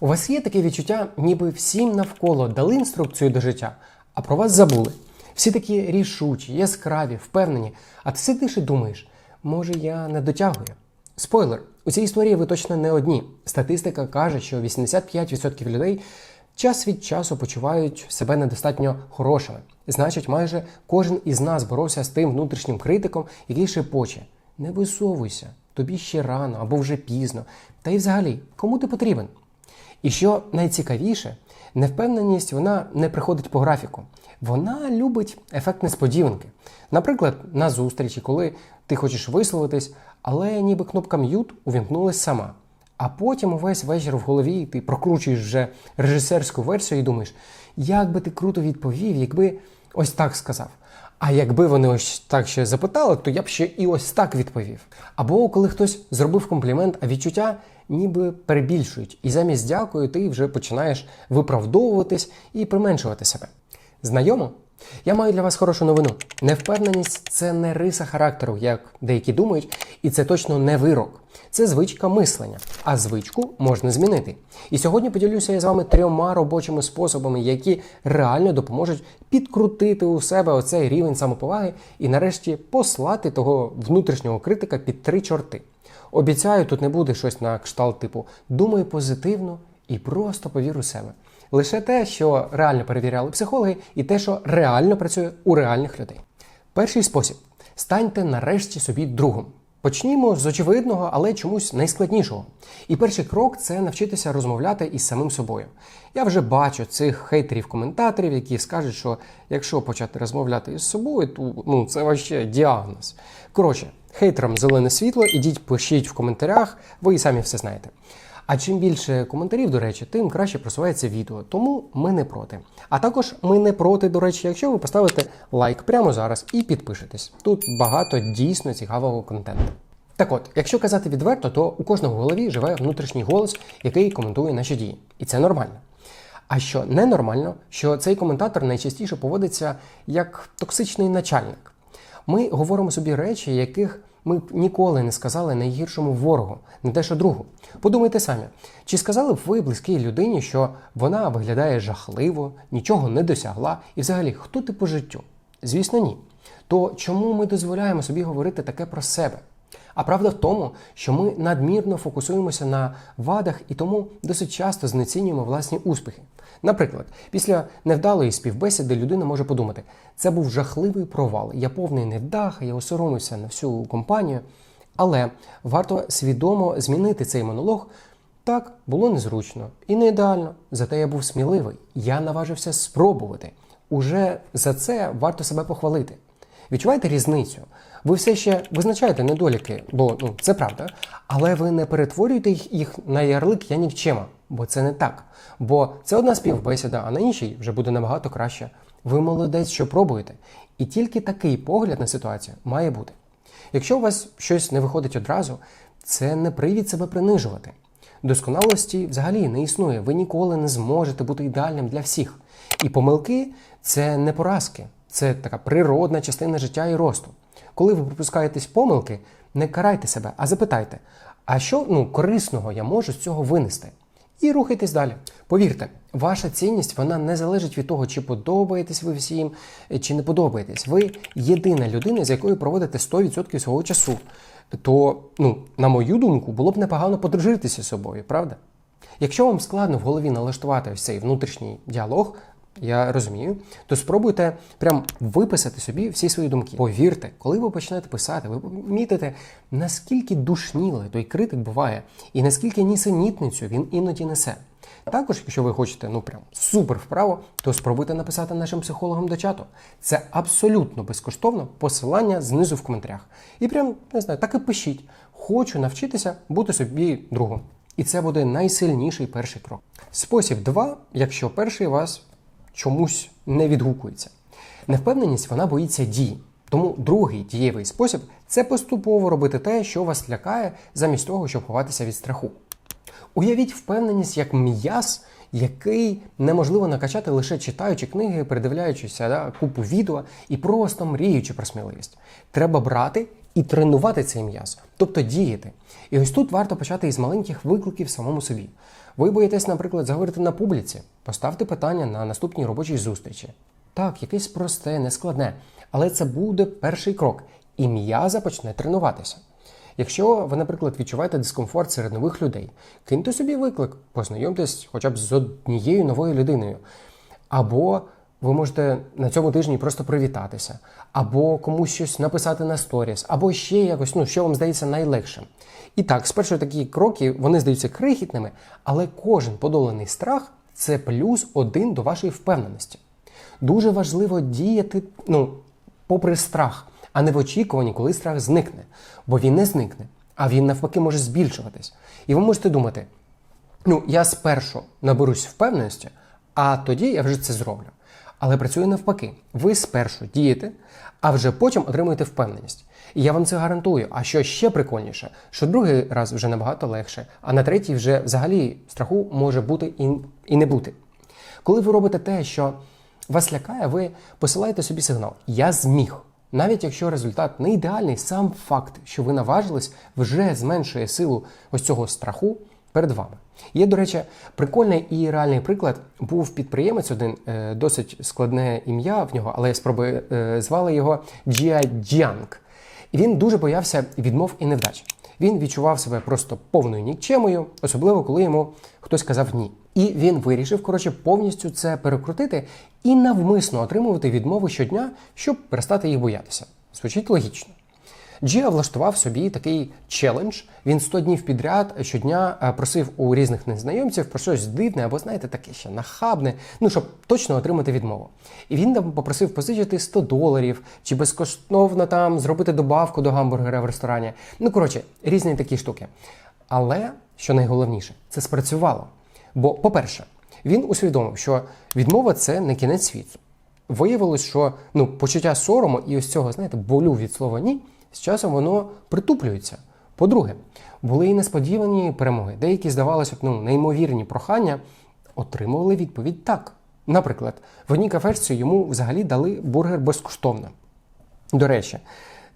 У вас є таке відчуття, ніби всім навколо дали інструкцію до життя, а про вас забули. Всі такі рішучі, яскраві, впевнені, а ти сидиш і думаєш, може я не дотягую. Спойлер, у цій історії ви точно не одні. Статистика каже, що 85% людей час від часу почувають себе недостатньо хорошими. Значить, майже кожен із нас боровся з тим внутрішнім критиком, який шепоче: не висовуйся, тобі ще рано або вже пізно. Та й взагалі, кому ти потрібен? І що найцікавіше, невпевненість вона не приходить по графіку. Вона любить ефект несподіванки. Наприклад, на зустрічі, коли ти хочеш висловитись, але ніби кнопка м'ют увімкнулась сама. А потім увесь вечір в голові ти прокручуєш вже режисерську версію і думаєш, як би ти круто відповів, якби ось так сказав. А якби вони ось так ще запитали, то я б ще і ось так відповів. Або коли хтось зробив комплімент, а відчуття ніби перебільшують, і замість дякую ти вже починаєш виправдовуватись і применшувати себе. Знайомо? Я маю для вас хорошу новину. Невпевненість це не риса характеру, як деякі думають, і це точно не вирок. Це звичка мислення, а звичку можна змінити. І сьогодні поділюся я з вами трьома робочими способами, які реально допоможуть підкрутити у себе оцей рівень самоповаги і нарешті послати того внутрішнього критика під три чорти. Обіцяю, тут не буде щось на кшталт типу думай позитивно і просто повір у себе. Лише те, що реально перевіряли психологи, і те, що реально працює у реальних людей. Перший спосіб станьте нарешті собі другом. Почнімо з очевидного, але чомусь найскладнішого. І перший крок це навчитися розмовляти із самим собою. Я вже бачу цих хейтерів-коментаторів, які скажуть, що якщо почати розмовляти із собою, то ну це вообще діагноз. Коротше, хейтерам зелене світло, ідіть пишіть в коментарях, ви і самі все знаєте. А чим більше коментарів, до речі, тим краще просувається відео. Тому ми не проти. А також ми не проти, до речі, якщо ви поставите лайк прямо зараз і підпишетесь. Тут багато дійсно цікавого контенту. Так от, якщо казати відверто, то у кожного голові живе внутрішній голос, який коментує наші дії. І це нормально. А що ненормально, що цей коментатор найчастіше поводиться як токсичний начальник. Ми говоримо собі речі, яких ми б ніколи не сказали найгіршому ворогу, не те, що другу. Подумайте самі, чи сказали б ви близькій людині, що вона виглядає жахливо, нічого не досягла, і взагалі хто ти по життю? Звісно, ні. То чому ми дозволяємо собі говорити таке про себе? А правда в тому, що ми надмірно фокусуємося на вадах і тому досить часто знецінюємо власні успіхи. Наприклад, після невдалої співбесіди людина може подумати: це був жахливий провал, я повний невдаха, я осоромився на всю компанію. Але варто свідомо змінити цей монолог. Так, було незручно і не ідеально, зате я був сміливий, я наважився спробувати. Уже за це варто себе похвалити. Відчуваєте різницю? Ви все ще визначаєте недоліки, бо ну це правда, але ви не перетворюєте їх, їх на ярлик я нікчема, бо це не так. Бо це одна співбесіда, а на іншій вже буде набагато краще. Ви молодець, що пробуєте. І тільки такий погляд на ситуацію має бути. Якщо у вас щось не виходить одразу, це не привід себе принижувати. Досконалості взагалі не існує. Ви ніколи не зможете бути ідеальним для всіх. І помилки це не поразки, це така природна частина життя і росту. Коли ви припускаєтесь помилки, не карайте себе, а запитайте, а що ну, корисного я можу з цього винести? І рухайтесь далі. Повірте, ваша цінність вона не залежить від того, чи подобаєтесь ви всім, чи не подобаєтесь. Ви єдина людина, з якою проводите 100% свого часу. То, ну, на мою думку, було б непогано подружитися з собою, правда? Якщо вам складно в голові налаштувати ось цей внутрішній діалог, я розумію, то спробуйте прям виписати собі всі свої думки. Повірте, коли ви почнете писати, ви помітите, наскільки душнілий той критик буває, і наскільки нісенітницю він іноді несе. Також, якщо ви хочете ну прям супер вправо, то спробуйте написати нашим психологам до чату. Це абсолютно безкоштовно посилання знизу в коментарях. І прям не знаю, так і пишіть. Хочу навчитися бути собі другом. І це буде найсильніший перший крок. Спосіб 2, якщо перший вас чомусь не відгукується. Невпевненість вона боїться дій. Тому другий дієвий спосіб це поступово робити те, що вас лякає, замість того, щоб ховатися від страху. Уявіть впевненість як м'яз, який неможливо накачати лише читаючи книги, передивляючися да, купу відео і просто мріючи про сміливість. Треба брати і тренувати цей м'яз, тобто діяти. І ось тут варто почати із маленьких викликів самому собі. Ви боїтесь, наприклад, заговорити на публіці, поставте питання на наступній робочій зустрічі. Так, якесь просте, нескладне, але це буде перший крок, і м'яза почне тренуватися. Якщо ви, наприклад, відчуваєте дискомфорт серед нових людей, киньте собі виклик, познайомтесь хоча б з однією новою людиною. Або ви можете на цьому тижні просто привітатися, або комусь щось написати на сторіс, або ще якось, ну, що вам здається найлегшим. І так, спершу такі кроки вони здаються крихітними, але кожен подоланий страх це плюс один до вашої впевненості. Дуже важливо діяти, ну, попри страх, а не в очікуванні, коли страх зникне. Бо він не зникне, а він навпаки може збільшуватись. І ви можете думати: ну, я спершу наберусь впевненості, а тоді я вже це зроблю. Але працює навпаки. Ви спершу дієте, а вже потім отримуєте впевненість. І я вам це гарантую. А що ще прикольніше, що другий раз вже набагато легше, а на третій вже взагалі страху може бути і, і не бути. Коли ви робите те, що вас лякає, ви посилаєте собі сигнал Я зміг. Навіть якщо результат не ідеальний, сам факт, що ви наважились, вже зменшує силу ось цього страху перед вами. Є, до речі, прикольний і реальний приклад. Був підприємець один, е, досить складне ім'я в нього, але я спробую е, звали його Джіа Джянг. Він дуже боявся відмов і невдач. Він відчував себе просто повною нікчемою, особливо коли йому хтось казав ні. І він вирішив, коротше, повністю це перекрутити і навмисно отримувати відмови щодня, щоб перестати їх боятися. Звучить логічно. Джіа влаштував собі такий челендж. Він 100 днів підряд щодня е, просив у різних незнайомців про щось дивне або, знаєте, таке ще нахабне, ну щоб точно отримати відмову. І він там попросив позичити 100 доларів чи безкоштовно там зробити добавку до гамбургера в ресторані. Ну коротше, різні такі штуки. Але що найголовніше, це спрацювало. Бо, по-перше, він усвідомив, що відмова це не кінець світу. Виявилось, що ну, почуття сорому і ось цього, знаєте, болю від слова ні, з часом воно притуплюється. По-друге, були і несподівані перемоги. Деякі, здавалося б, ну, неймовірні прохання отримували відповідь так. Наприклад, в одній кафешці йому взагалі дали бургер безкоштовно. До речі,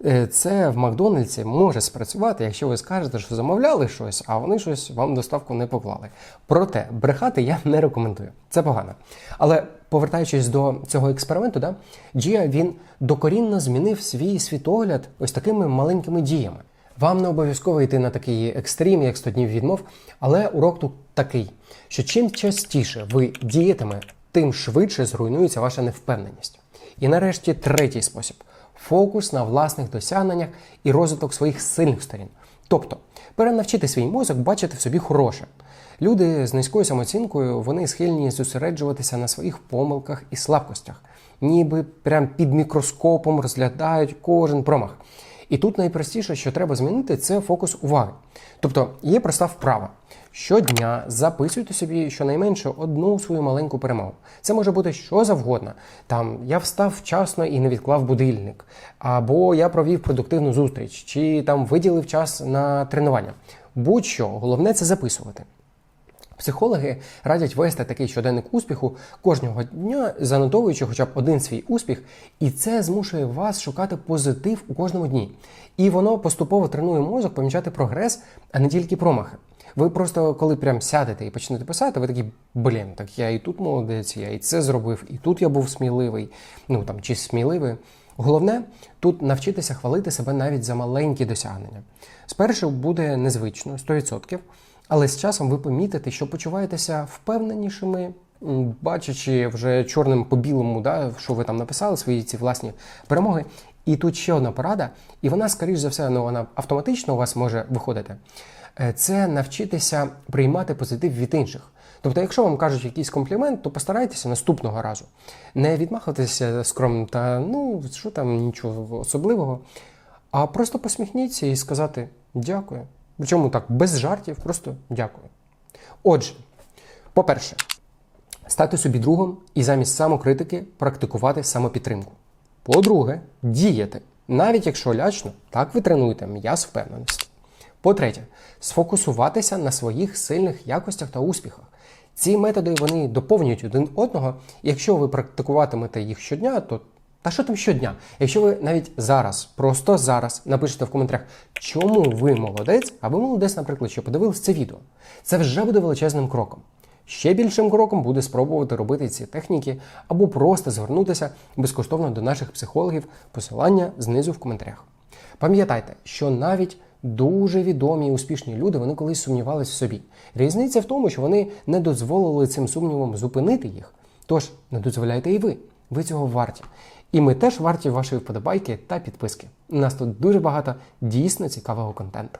е, це в Макдональдсі може спрацювати, якщо ви скажете, що замовляли щось, а вони щось вам доставку не поклали. Проте брехати я не рекомендую. Це погано. Але повертаючись до цього експерименту, да, Джія він докорінно змінив свій світогляд ось такими маленькими діями. Вам не обов'язково йти на такий екстрім, як 100 днів відмов, але урок тут такий, що чим частіше ви дієтиме, тим швидше зруйнується ваша невпевненість. І нарешті третій спосіб фокус на власних досягненнях і розвиток своїх сильних сторін. Тобто перенавчити свій мозок бачити в собі хороше. Люди з низькою самооцінкою вони схильні зосереджуватися на своїх помилках і слабкостях, ніби прям під мікроскопом розглядають кожен промах. І тут найпростіше, що треба змінити, це фокус уваги. Тобто є проста вправа. Щодня записуйте собі щонайменше одну свою маленьку перемогу. Це може бути що завгодно. Там я встав вчасно і не відклав будильник, або я провів продуктивну зустріч, чи там виділив час на тренування. Будь-що, головне це записувати. Психологи радять вести такий щоденник успіху кожного дня, занотовуючи хоча б один свій успіх, і це змушує вас шукати позитив у кожному дні. І воно поступово тренує мозок помічати прогрес, а не тільки промахи. Ви просто коли прям сядете і почнете писати, ви такі, блін, так я і тут молодець, я і це зробив, і тут я був сміливий, ну там чи сміливий. Головне тут навчитися хвалити себе навіть за маленькі досягнення. Спершу буде незвично, 100%, але з часом ви помітите, що почуваєтеся впевненішими, бачачи вже чорним по білому, да, що ви там написали, свої ці власні перемоги. І тут ще одна порада, і вона, скоріш за все, ну, вона автоматично у вас може виходити. Е, Це навчитися приймати позитив від інших. Тобто, якщо вам кажуть якийсь комплімент, то постарайтеся наступного разу не відмахуватися скромно та ну що там нічого особливого, а просто посміхніться і сказати дякую. Причому так, без жартів, просто дякую. Отже, по-перше, стати собі другом і замість самокритики практикувати самопідтримку. По-друге, діяти. Навіть якщо лячно, так ви тренуєте м'яз впевненості. По-третє, сфокусуватися на своїх сильних якостях та успіхах. Ці методи вони доповнюють один одного, якщо ви практикуватимете їх щодня, то Та що там щодня? Якщо ви навіть зараз, просто зараз напишете в коментарях, чому ви молодець, а ви молодець, наприклад, що подивились це відео, це вже буде величезним кроком. Ще більшим кроком буде спробувати робити ці техніки або просто звернутися безкоштовно до наших психологів. Посилання знизу в коментарях. Пам'ятайте, що навіть дуже відомі і успішні люди вони колись сумнівались в собі. Різниця в тому, що вони не дозволили цим сумнівам зупинити їх. Тож не дозволяйте і ви. Ви цього варті. І ми теж варті вашої вподобайки та підписки. У нас тут дуже багато дійсно цікавого контенту.